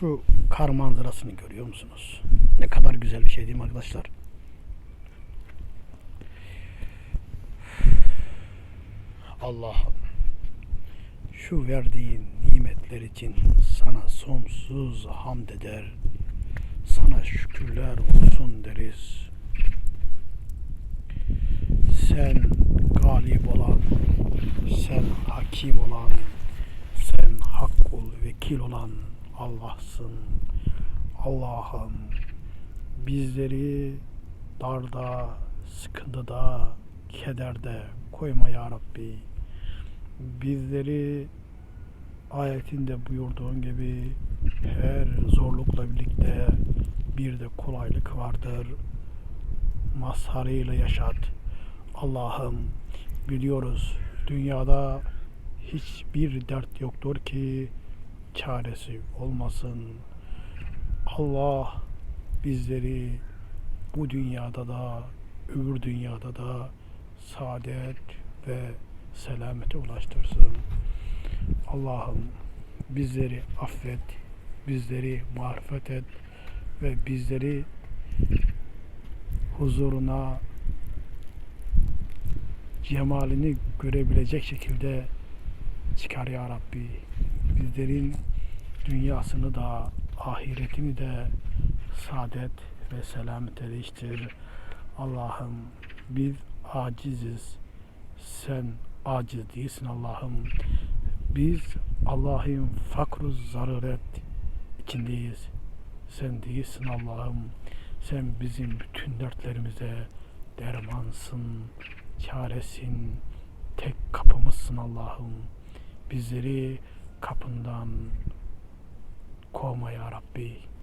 Şu kar manzarasını görüyor musunuz? Ne kadar güzel bir şey değil mi arkadaşlar? Allah'ım şu verdiğin nimetler için sana sonsuz hamd eder. Sana şükürler olsun deriz. Sen galip olan, sen hakim olan, sen hakkul vekil olan Allah'sın. Allah'ım bizleri darda, sıkıntıda, kederde koyma ya Rabbi. Bizleri ayetinde buyurduğun gibi her zorlukla birlikte bir de kolaylık vardır. Mazharıyla yaşat. Allah'ım biliyoruz dünyada hiçbir dert yoktur ki çaresi olmasın. Allah bizleri bu dünyada da öbür dünyada da saadet ve selamete ulaştırsın. Allah'ım bizleri affet, bizleri marifet et ve bizleri huzuruna cemalini görebilecek şekilde çıkar ya Rabbi. Bizlerin dünyasını da ahiretini de saadet ve selamete eriştir. Allah'ım biz aciziz. Sen aciz değilsin Allah'ım. Biz Allah'ın fakru zaruret içindeyiz. Sen değilsin Allah'ım. Sen bizim bütün dertlerimize dermansın, çaresin, tek kapımızsın Allah'ım. Bizleri kapından kovma ya Rabbi.